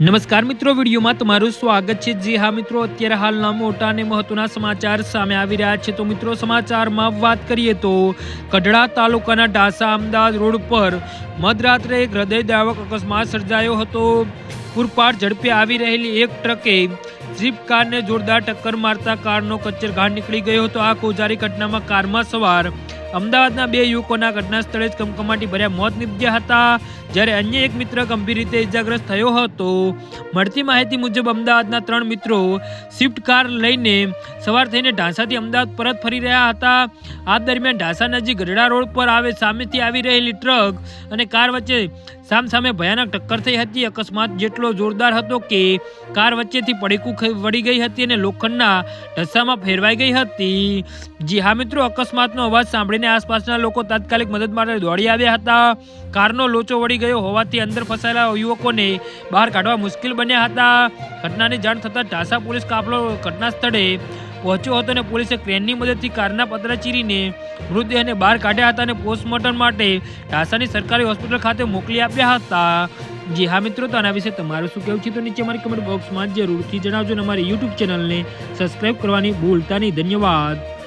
નમસ્કાર મિત્રો, વિડીયોમાં તમારું સ્વાગત છે. જે હા મિત્રો, અત્યારે હાલના મોટા અને મહત્વના સમાચાર સામે આવી રહ્યા છે. તો મિત્રો, સમાચારમાં વાત કરીએ તો કઢડા તાલુકાના ઢાસા અમદાવાદ રોડ પર મધરાત્રે એક હૃદયદાવક અકસ્માત સર્જાયો હતો. પૂરપાટ ઝડપે આવી રહેલી એક ટ્રકે જીપ કારને જોરદાર ટક્કર મારતા કારનો કચ્છર ઘાટ નીકળી ગયો હતો. આ કોજારી ઘટનામાં કારમાં સવાર અમદાવાદના બે યુવકોના ઘટના સ્થળે જ કમકમાટી ભર્યા મોત નીપજ્યા હતા. જ્યારે અન્ય એક મિત્ર ગંભીર રીતે ઇજાગ્રસ્ત થયો હતો. મળતી માહિતી મુજબ અમદાવાદના ત્રણ મિત્રો સ્વિફ્ટ કાર લઈને સવાર થઈને ઢાંસાથી અમદાવાદ પરત ફરી રહ્યા હતા. આ દરમિયાન ઢાંસા નજીક ગઢડા રોડ પર આવે સામેથી આવી રહેલી ટ્રક અને કાર વચ્ચે સામસામે ભયાનક ટક્કર થઈ હતી. અકસ્માત જેટલો જોરદાર હતો કે કાર વચ્ચેથી પડીકું વળી ગઈ હતી અને લોખંડના ઢસામાં ફેરવાઈ ગઈ હતી. જી હા મિત્રો, અકસ્માતનો અવાજ સાંભળીને આસપાસના લોકો તાત્કાલિક મદદ માટે દોડી આવ્યા હતા. કારનો લોચો વળી ગયો હોવાથી અંદર ફસાયેલા યુવકોને બહાર કાઢવા મુશ્કેલ બન્યા હતા. ઘટનાની જાણ થતાં ઢાસા પોલીસ કાફલો ઘટના સ્થળે પહોંચ્યો હતો અને પોલીસે ક્રેનની મદદથી કારના પતરા ચીરીને મૃતદેહને બહાર કાઢ્યા હતા અને પોસ્ટમોર્ટમ માટે ઢાસાની સરકારી હોસ્પિટલ ખાતે મોકલી આપ્યા હતા. જી હા મિત્રો, તો આના વિશે તમારું શું કહેવું છે તો નીચે અમારી કમેન્ટ બોક્સમાં જરૂરથી જણાવજો અને અમારી યુટ્યુબ ચેનલને સબસ્ક્રાઇબ કરવાની ભૂલતા નહીં. ધન્યવાદ.